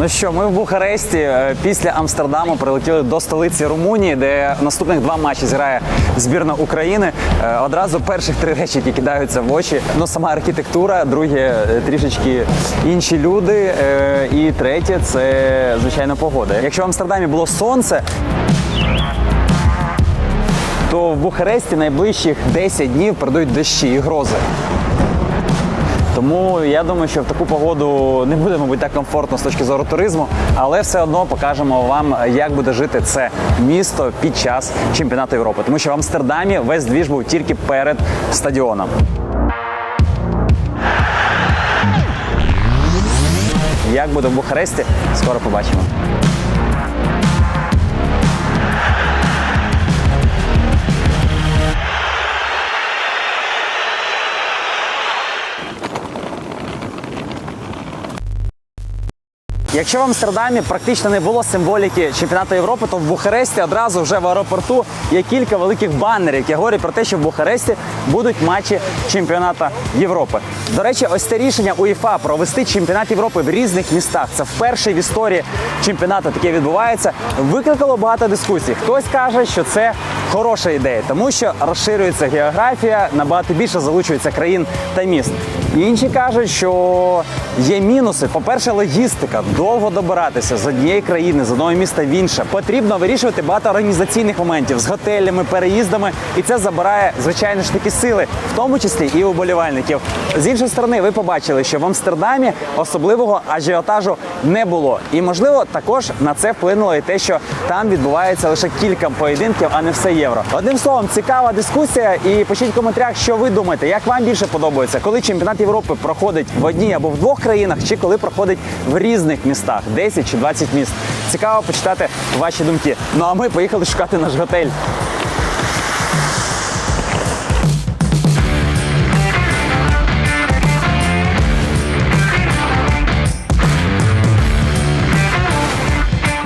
Ну що, ми в Бухаресті е, після Амстердаму прилетіли до столиці Румунії, де наступних два матчі зіграє збірна України. Е, Одразу перших три речі, які кидаються в очі. Ну, сама архітектура, друге трішечки інші люди. е, І третє це звичайно погода. Якщо в Амстердамі було сонце. То в Бухаресті найближчих 10 днів передають дощі і грози. Тому я думаю, що в таку погоду не буде, мабуть, так комфортно з точки зору туризму, але все одно покажемо вам, як буде жити це місто під час чемпіонату Європи. Тому що в Амстердамі весь двіж був тільки перед стадіоном. Як буде в Бухаресті, скоро побачимо. Якщо в Амстердамі практично не було символіки чемпіонату Європи, то в Бухаресті одразу вже в аеропорту є кілька великих банерів, які говорять про те, що в Бухаресті будуть матчі чемпіонату Європи. До речі, ось це рішення УЄФА провести чемпіонат Європи в різних містах. Це вперше в історії чемпіонату таке відбувається. Викликало багато дискусій. Хтось каже, що це хороша ідея, тому що розширюється географія, набагато більше залучується країн та міст. Інші кажуть, що є мінуси. По-перше, логістика. Довго добиратися з однієї країни, з одного міста в інше. Потрібно вирішувати багато організаційних моментів з готелями, переїздами, і це забирає звичайно ж такі сили, в тому числі і уболівальників. З іншої сторони, ви побачили, що в Амстердамі особливого ажіотажу не було. І можливо, також на це вплинуло і те, що там відбувається лише кілька поєдинків, а не все євро. Одним словом, цікава дискусія. І пишіть в коментарях, що ви думаєте, як вам більше подобається, коли чемпіонат Європи проходить в одній або в двох країнах, чи коли проходить в різних містах 10 чи 20 міст. Цікаво почитати ваші думки. Ну а ми поїхали шукати наш готель.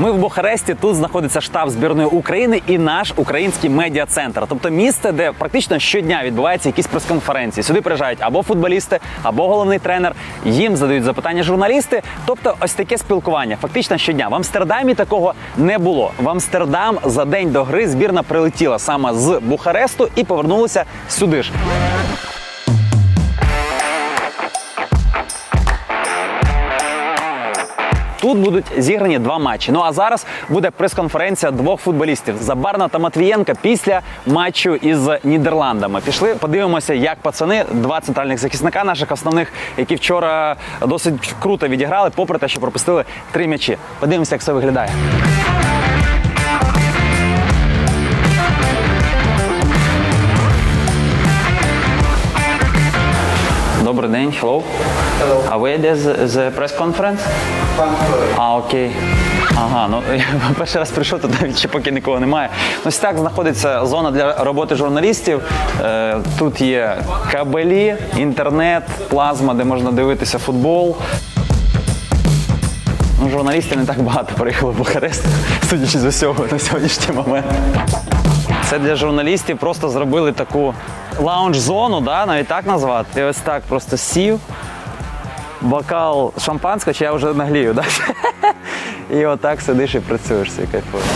Ми в Бухаресті. Тут знаходиться штаб збірної України і наш український медіа-центр. Тобто місце, де практично щодня відбуваються якісь прес-конференції. Сюди приїжджають або футболісти, або головний тренер. Їм задають запитання журналісти. Тобто, ось таке спілкування. Фактично щодня. В Амстердамі такого не було. В Амстердам за день до гри збірна прилетіла саме з Бухаресту і повернулася сюди ж. Тут будуть зіграні два матчі. Ну а зараз буде прес-конференція двох футболістів Забарна та Матвієнка після матчу із Нідерландами. Пішли, подивимося, як пацани, два центральних захисника наших основних, які вчора досить круто відіграли, попри те, що пропустили три м'ячі. Подивимося, як це виглядає. Добрий день, hello. Hello. А ви де з, з прес-конференц? А, окей. Ага, ну я перший раз прийшов, тут навіть ще поки нікого немає. Ну, Ось так знаходиться зона для роботи журналістів. Е, тут є кабелі, інтернет, плазма, де можна дивитися футбол. Ну, журналістів не так багато приїхало в Бухарест, судячи з усього на сьогоднішній момент. Це для журналістів просто зробили таку лаунж-зону, да, навіть так назвати. І ось так просто сів, бокал шампанського, чи я вже наглію, да? І отак сидиш і працюєш всі кайфуєш.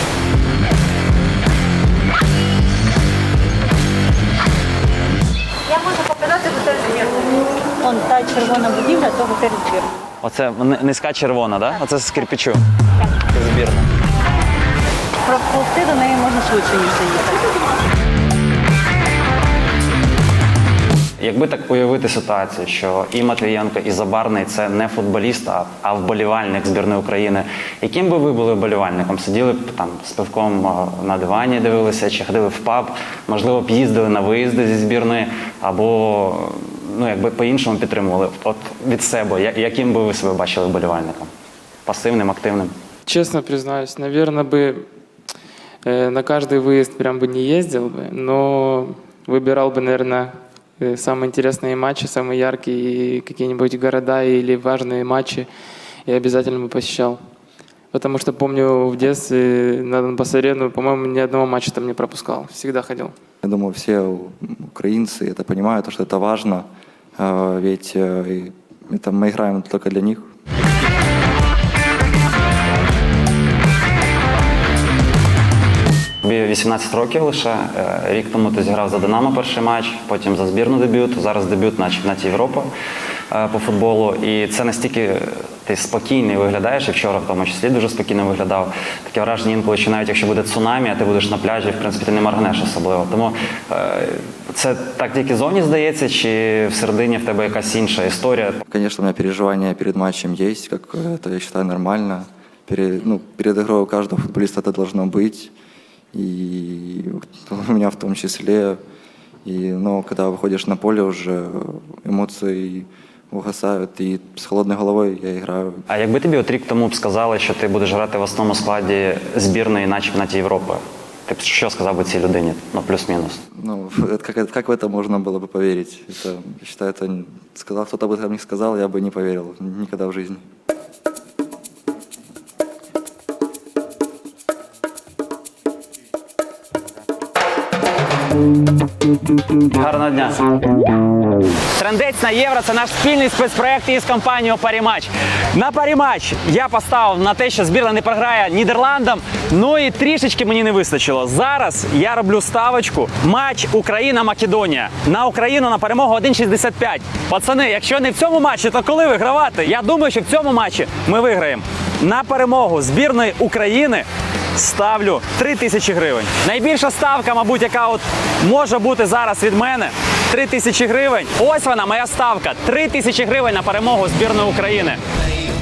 Я можу показати готель збірну. Вон та червона будівля, то готель збірна. Оце ни- низька червона, да? Оце з кирпичу. Збірна. Проплисти до неї можна швидше, ніж заїхати. Якби так уявити ситуацію, що і Матвієнко, і Забарний це не футболіст, а, а вболівальник збірної України. Яким би ви були вболівальником? Сиділи б там з пивком е, на дивані, дивилися, чи ходили в паб, можливо, б їздили на виїзди зі збірної, або ну якби по-іншому підтримували. От від себе, я- яким би ви себе бачили вболівальником? Пасивним, активним? Честно признаюсь, наверное, бы э, на каждый выезд прям бы не ездил бы, но выбирал бы, наверное, э, самые интересные матчи, самые яркие какие-нибудь города или важные матчи и обязательно бы посещал. Потому что помню в детстве на Донбасс-арену, по-моему, ни одного матча там не пропускал. Всегда ходил. Я думаю, все украинцы это понимают, что это важно, э, ведь э, и это мы играем только для них. Тобі 18 років лише. Е, Рік тому ти зіграв за Динамо перший матч, потім за збірну дебют, зараз дебют на чемпіонаті Європи е, по футболу. І це настільки ти спокійний виглядаєш, і вчора в тому числі дуже спокійно виглядав. Таке враження інколи, що навіть якщо буде цунамі, а ти будеш на пляжі, в принципі, ти не моргнеш особливо. Тому е, це так тільки зовні здається, чи всередині в тебе якась інша історія? Конечно, у меня переживания перед матчем есть, как это я считаю нормально. Перед, ну, перед игрой у каждого футболиста это должно быть. И у меня в том числе. И, но когда выходишь на поле, уже эмоции угасают. И с холодной головой я играю. А якби тобі от рік тому б сказали, що ти будеш грати в основному складі збірної на чемпіонаті Європи, ти б що сказав би цій людині? Ну, плюс-мінус. Ну, это, как, это- как в это можно было бы поверить? Это, я считаю, это н- сказал, кто-то об этом не сказал, я бы не поверил никогда в жизни. Гарного дня. Трендець на євро це наш спільний спецпроект із компанією Парімач. На Парімач я поставив на те, що збірна не програє Нідерландам. Ну і трішечки мені не вистачило. Зараз я роблю ставочку. Матч Україна-Македонія. На Україну на перемогу 1,65. Пацани, якщо не в цьому матчі, то коли вигравати? Я думаю, що в цьому матчі ми виграємо. На перемогу збірної України ставлю 3 тисячі гривень. Найбільша ставка, мабуть, яка от може бути зараз від мене 3 тисячі гривень. Ось вона, моя ставка. 3 тисячі гривень на перемогу збірної України.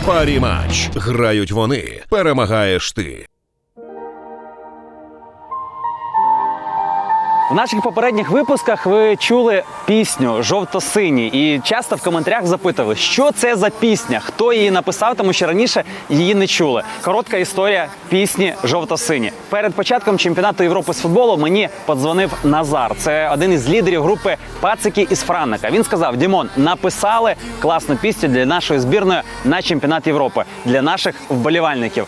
Парі матч. Грають вони. Перемагаєш ти. В наших попередніх випусках ви чули пісню жовто-сині, і часто в коментарях запитували, що це за пісня, хто її написав, тому що раніше її не чули. Коротка історія пісні жовто-сині. Перед початком чемпіонату Європи з футболу мені подзвонив Назар. Це один із лідерів групи Пацики із Франника. Він сказав: Дімон, написали класну пісню для нашої збірної на чемпіонат Європи для наших вболівальників.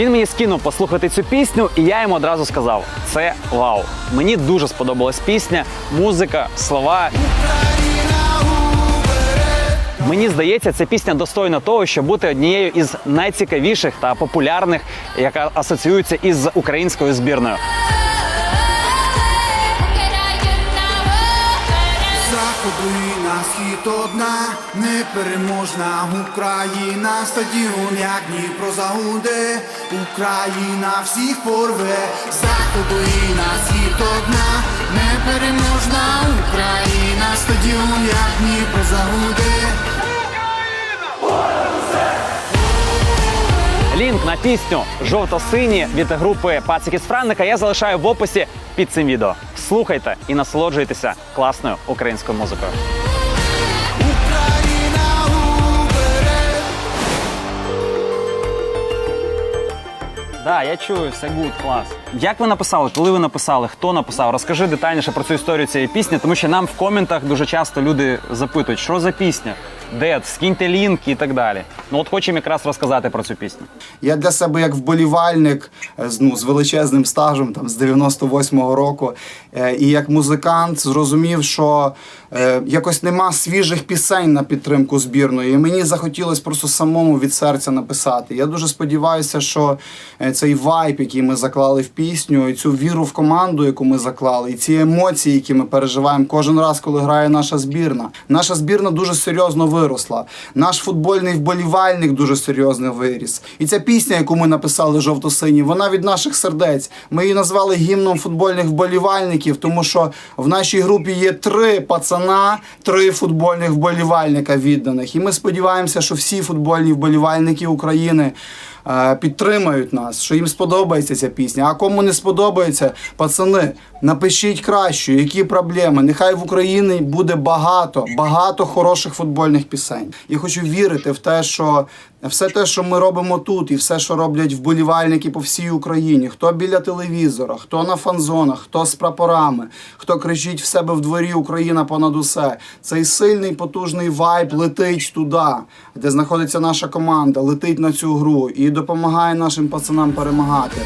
Він мені скинув послухати цю пісню, і я йому одразу сказав: це вау. Мені дуже сподобалась пісня, музика, слова. Мені здається, ця пісня достойна того, щоб бути однією із найцікавіших та популярних, яка асоціюється із українською збірною. Схід одна непереможна Україна, стадіон, як Дніпро загуде, Україна всіх порве, заходу і на схід одна непереможна Україна, стадіон, як Дніпро загуде. Лінк на пісню жовто-сині від групи Пацики з Франника я залишаю в описі під цим відео. Слухайте і насолоджуйтеся класною українською музикою. Да, я чую, все гуд, клас. Як ви написали? Коли ви написали? Хто написав? Розкажи детальніше про цю історію цієї пісні, тому що нам в коментах дуже часто люди запитують, що за пісня, де, скиньте лінки і так далі. Ну от хочемо якраз розказати про цю пісню. Я для себе як вболівальник е, з, ну, з величезним стажем там, з 98-го року, е, і як музикант зрозумів, що якось нема свіжих пісень на підтримку збірної. І мені захотілося просто самому від серця написати. Я дуже сподіваюся, що е, цей вайб, який ми заклали в пісню, і цю віру в команду, яку ми заклали, і ці емоції, які ми переживаємо кожен раз, коли грає наша збірна. Наша збірна дуже серйозно виросла. Наш футбольний вболівальник дуже серйозно виріс. І ця пісня, яку ми написали жовто-сині, вона від наших сердець. Ми її назвали гімном футбольних вболівальників, тому що в нашій групі є три пацана, три футбольних вболівальника відданих. І ми сподіваємося, що всі футбольні вболівальники України. Е, Підтримають нас, що їм сподобається ця пісня. А кому не сподобається, пацани, напишіть краще, які проблеми. Нехай в Україні буде багато, багато хороших футбольних пісень. Я хочу вірити в те, що все те, що ми робимо тут, і все, що роблять вболівальники по всій Україні, хто біля телевізора, хто на фанзонах, хто з прапорами, хто кричить в себе в дворі Україна понад усе. Цей сильний потужний вайб летить туди, де знаходиться наша команда, летить на цю гру. І допомагає нашим пацанам перемагати.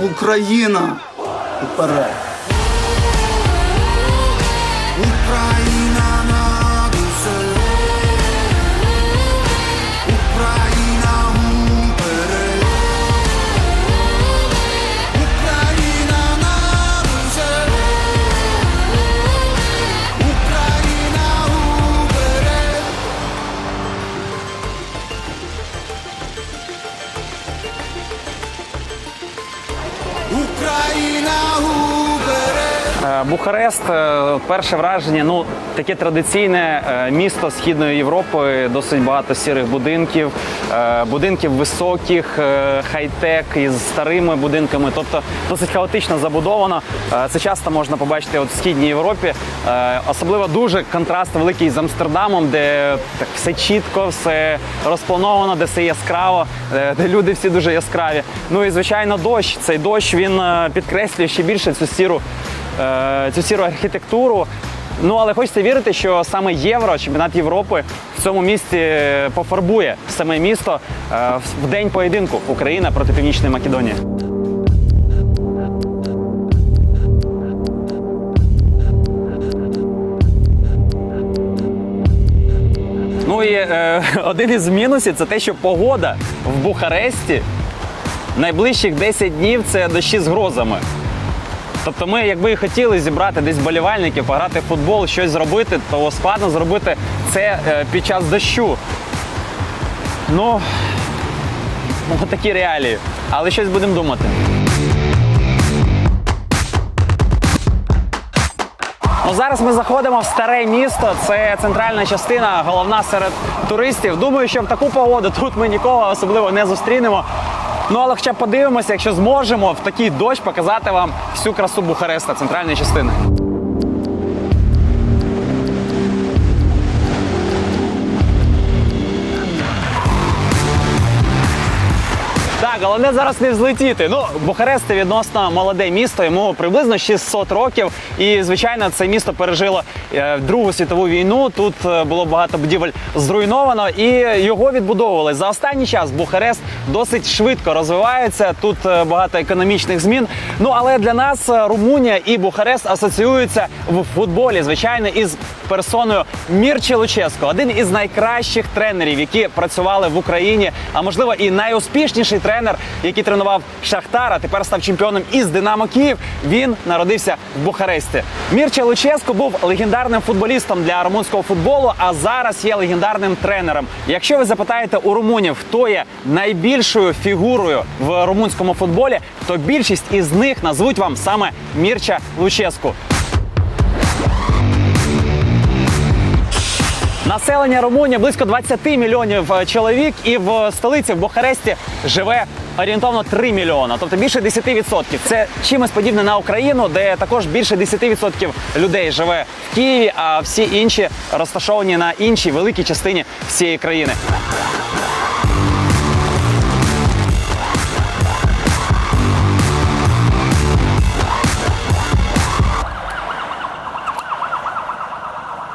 Україна! Вперед! Бухарест, е, перше враження, ну таке традиційне е, місто Східної Європи, досить багато сірих будинків, е, будинків високих, хай-тек із старими будинками, тобто досить хаотично забудовано. Це часто можна побачити от в Східній Європі. Особливо дуже контраст великий з Амстердамом, де так все чітко, все розплановано, де все яскраво, де люди всі дуже яскраві. Ну і звичайно, дощ. Цей дощ він підкреслює ще більше цю сіру цю сіру архітектуру. Ну але хочеться вірити, що саме євро, чемпіонат Європи в цьому місті е, пофарбує саме місто е, в день поєдинку Україна проти Північної Македонії. Ну і е, один із мінусів це те, що погода в Бухаресті найближчих 10 днів це дощі з грозами. Тобто ми, якби і хотіли зібрати десь болівальників, пограти в футбол, щось зробити, то складно зробити це е, під час дощу. Ну, ну такі реалії. Але щось будемо думати. Ну, зараз ми заходимо в старе місто. Це центральна частина, головна серед туристів. Думаю, що в таку погоду тут ми нікого особливо не зустрінемо. Ну але хоча подивимося, якщо зможемо в такий дощ показати вам всю красу Бухареста, центральної частини. Головне зараз не взлетіти. Ну, Бухарест це відносно молоде місто, йому приблизно 600 років. І, звичайно, це місто пережило е, Другу світову війну. Тут е, було багато будівель зруйновано, і його відбудовували. За останній час Бухарест досить швидко розвивається. Тут е, багато економічних змін. Ну але для нас Румунія і Бухарест асоціюються в футболі, звичайно, із персоною Мірче Луческо, один із найкращих тренерів, які працювали в Україні, а можливо і найуспішніший тренер, який тренував Шахтар, а тепер став чемпіоном із Динамо Київ. Він народився в Бухаресті. Мірче Луческо був легендарним футболістом для румунського футболу, а зараз є легендарним тренером. Якщо ви запитаєте у румунів, хто є найбільшою фігурою в румунському футболі, то більшість із них назвуть вам саме Мірча Луческу. Населення Румунії близько 20 мільйонів е, чоловік, і в столиці в Бухаресті живе орієнтовно 3 мільйона, тобто більше 10%. Це чимось подібне на Україну, де також більше 10% людей живе в Києві, а всі інші розташовані на іншій великій частині всієї країни.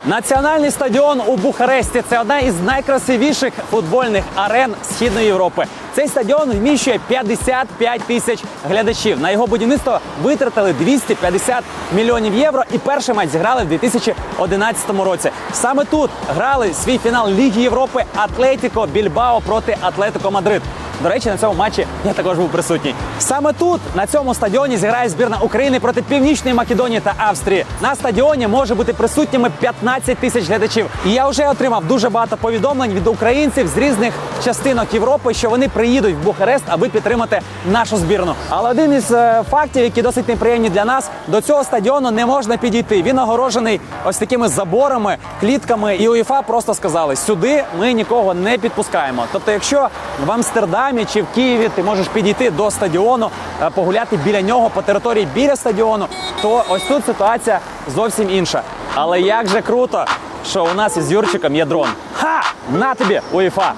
Національний стадіон у Бухаресті це одна із найкрасивіших футбольних арен Східної Європи. Цей стадіон вміщує 55 тисяч глядачів. На його будівництво витратили 250 мільйонів євро. І перший матч зіграли в 2011 році. Саме тут грали свій фінал Ліги Європи Атлетіко Більбао проти Атлетико Мадрид. До речі, на цьому матчі я також був присутній. Саме тут, на цьому стадіоні, зіграє збірна України проти Північної Македонії та Австрії. На стадіоні може бути присутніми 15 тисяч глядачів. І я вже отримав дуже багато повідомлень від українців з різних частинок Європи, що вони приїдуть в Бухарест, аби підтримати нашу збірну. Але один із е, фактів, які досить неприємні для нас, до цього стадіону не можна підійти. Він огорожений ось такими заборами, клітками. І УЄФА просто сказали: сюди ми нікого не підпускаємо. Тобто, якщо в Амстердамі чи в Києві ти можеш підійти до стадіону, е, погуляти біля нього по території біля стадіону, то ось тут ситуація зовсім інша. Але як же круто, що у нас із Юрчиком є дрон. Ха! На тобі, УЄФА!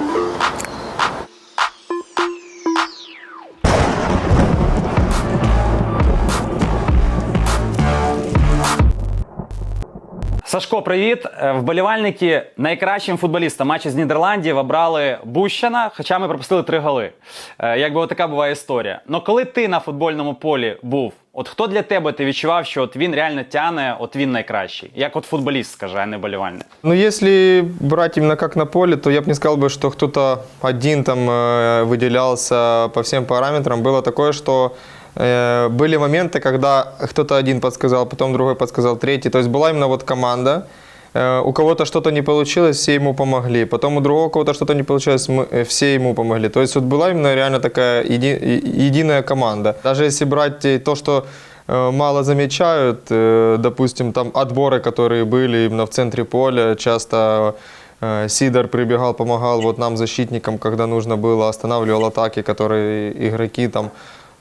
Сашко, привіт. Е, Вболівальники найкращим футболістом матчі з Нідерландів обрали Бущана, хоча ми пропустили три голи. Е, Якби отака буває історія. Но коли ти на футбольному полі був, от хто для тебе ти відчував, що от він реально тяне, от він найкращий? Як от футболіст, скаже, а не болівальник? Ну, если брать именно как на поле, то я бы не сказал бы, что кто-то один там э, выделялся по всем параметрам. Было такое, что э, были моменты, когда кто-то один подсказал, потом другой подсказал, третий. То есть была именно вот команда. Э, У кого-то что-то не получилось, все ему помогли. Потом у другого кого-то что-то не получилось, мы, э, все ему помогли. То есть вот была именно реально такая еди- единая команда. Даже если брать э, то, что э, мало замечают, э, допустим, там отборы, которые были именно в центре поля, часто э, Сидор прибегал, помогал вот нам, защитникам, когда нужно было, останавливал атаки, которые игроки там,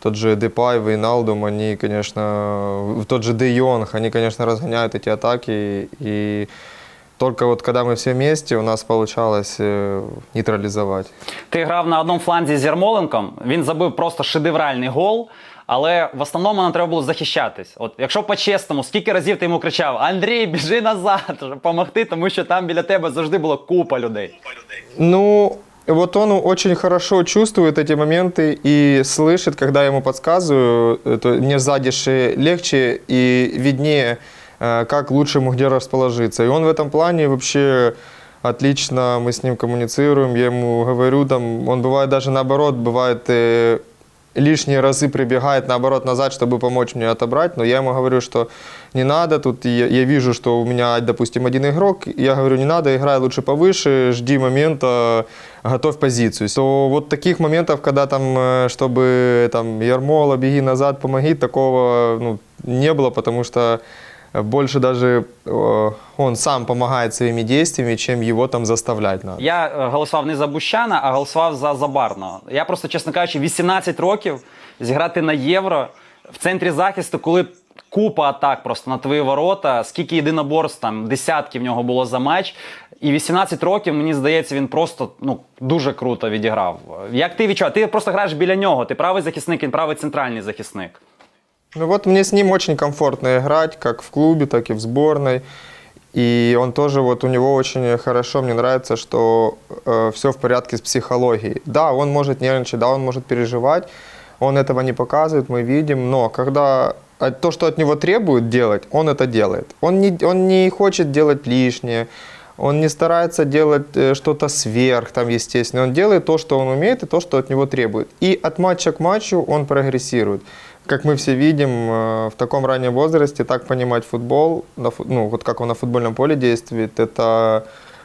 тот же Депай, Вейналдум, они, конечно, тот же Де Йонг, они, конечно, разгоняют эти атаки. И только вот когда мы все вместе, у нас получалось э, нейтрализовать. Ти грав на одному фланзі з Ярмоленком, він забив просто шедевральний гол. Але в основному нам треба було захищатись. От якщо по-чесному, скільки разів ти йому кричав: Андрій, біжи назад, щоб допомогти, тому що там біля тебе завжди було купа людей. Ну, вот он очень хорошо чувствует эти моменты и слышит, когда я ему подсказываю. э, То мне сзади же легче и виднее, э, как лучше ему где расположиться. И он в этом плане вообще отлично, мы с ним коммуницируем, я ему говорю, там, он бывает даже наоборот, бывает э, лишние разы прибегает наоборот назад, чтобы помочь мне отобрать, но я ему говорю, что не надо, тут я, я вижу, что у меня, допустим, один игрок, я говорю, не надо, играй лучше повыше, жди момента, готовь позицию. То вот таких моментов, когда там, э, чтобы там Ярмола, беги назад, помоги, такого ну, не было, потому что больше даже э, он сам помогает своими действиями, чем его там заставлять надо. Я е, голосував не за Бущана, а голосував за Забарного. Я просто, чесно кажучи, 18 років зіграти на євро в центрі захисту, коли купа атак просто на твої ворота, скільки єдиноборств, там десятки в нього було за матч. І 18 років, мені здається, він просто ну дуже круто відіграв. Як ти відчував? Ти просто граєш біля нього. Ти правий захисник, він правий центральний захисник. Ну вот мне с ним очень комфортно играть, как в клубе, так и в сборной. И он тоже, вот у него очень хорошо, мне нравится, что все в порядке с психологией. Да, он может нервничать, да, он может переживать, он этого не показывает, мы видим, но когда а, то, что от него требуют делать, он это делает. Он не, он не хочет делать лишнее, он не старается делать э, что-то сверх, там, естественно. Он делает то, что он умеет, и то, что от него требует. И от матча к матчу он прогрессирует. Как мы все видим, э, в таком раннем возрасте так понимать футбол, ну, вот как он на футбольном поле действует, это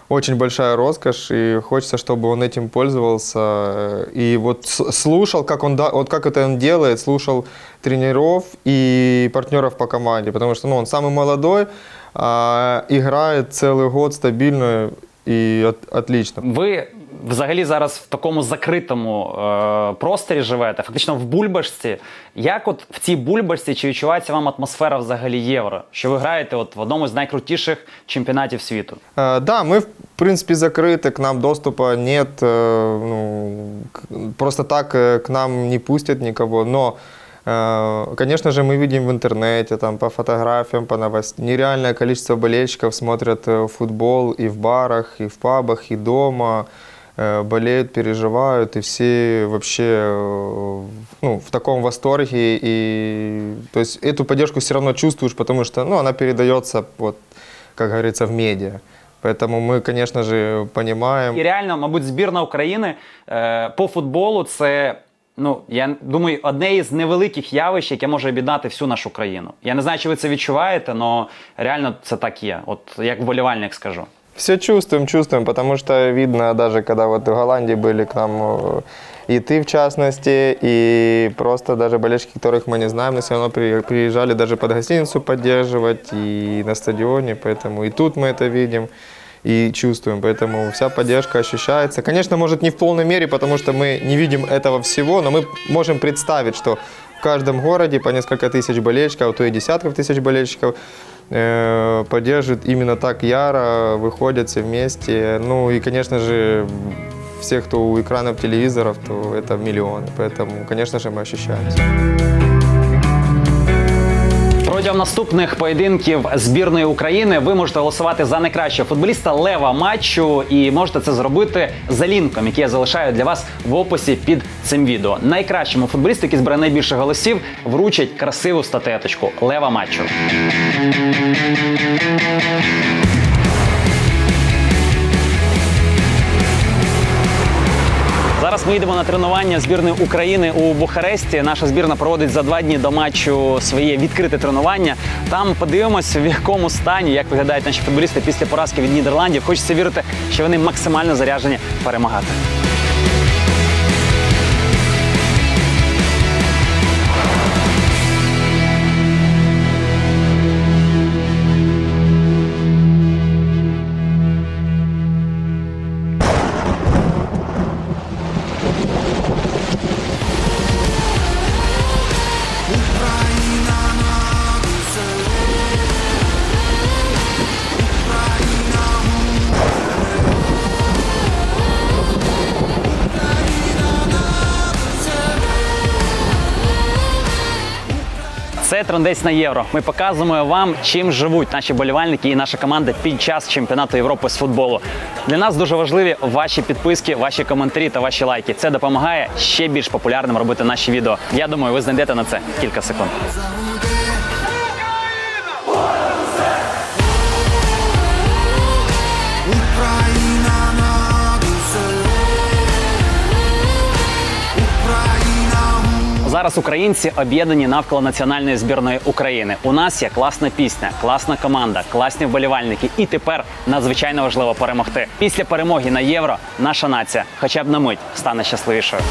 очень большая роскошь, и хочется, чтобы он этим пользовался. И вот слушал, как, он, вот как это он делает, слушал тренеров и партнеров по команде, потому что ну, он самый молодой, а играет целый год стабильно и от- отлично. Ви взагалі зараз в такому закритому е, просторі живете, фактично в бульбашці. Як от в цій бульбашці чи відчувається вам атмосфера взагалі євро? Що ви граєте от в одному з найкрутіших чемпіонатів світу? Э, Да, мы в принципе закрыты, к нам доступа нет, э, ну, к- просто так э, к нам не пустят никого, но э, Конечно же, мы видим в интернете, там, по фотографиям, по новостям. Нереальное количество болельщиков смотрят э, футбол и в барах, и в пабах, и дома. э, Болеют, переживают, и все вообще э, ну, в таком восторге. И, то есть эту поддержку все равно чувствуешь, потому что ну, она передается, вот, как говорится, в медиа. Поэтому мы, конечно же, понимаем. І реально, мабуть, збірна України е, по футболу це. Ну, я думаю, одне із невеликих явищ, яке може об'єднати всю нашу країну. Я не знаю, чи ви це відчуваєте, але реально це так є. От як вболівальник скажу. Все чувствуем, чувствуем, потому что видно, даже когда вот в Голландии были к нам, э, и ты в частности, и просто даже болельщики, которых мы не знаем, но все равно при- приезжали даже под гостиницу поддерживать и на стадионе, поэтому и тут мы это видим И чувствуем, поэтому вся поддержка ощущается. Конечно, может не в полной мере, потому что мы не видим этого всего, но мы можем представить, что в каждом городе по несколько тысяч болельщиков, а то и десятков тысяч болельщиков э, поддерживают именно так яро, выходят все вместе. Ну и, конечно же, все, кто у экранов телевизоров, то это миллионы. Поэтому, конечно же, мы ощущаем. Про Протягом наступних поєдинків збірної України ви можете голосувати за найкращого футболіста лева матчу і можете це зробити за лінком, який я залишаю для вас в описі під цим відео. Найкращому футболісту, який збере найбільше голосів, вручать красиву статеточку лева матчу. Ми йдемо на тренування збірної України у Бухаресті. Наша збірна проводить за два дні до матчу своє відкрите тренування. Там подивимось, в якому стані, як виглядають наші футболісти після поразки від Нідерландів. Хочеться вірити, що вони максимально заряджені перемагати. Це десь на євро. Ми показуємо вам, чим живуть наші болівальники і наша команда під час чемпіонату Європи з футболу. Для нас дуже важливі ваші підписки, ваші коментарі та ваші лайки. Це допомагає ще більш популярним робити наші відео. Я думаю, ви знайдете на це кілька секунд. Зараз українці об'єднані навколо національної збірної України. У нас є класна пісня, класна команда, класні вболівальники. І тепер надзвичайно важливо перемогти. Після перемоги на євро наша нація, хоча б на мить, стане щасливішою.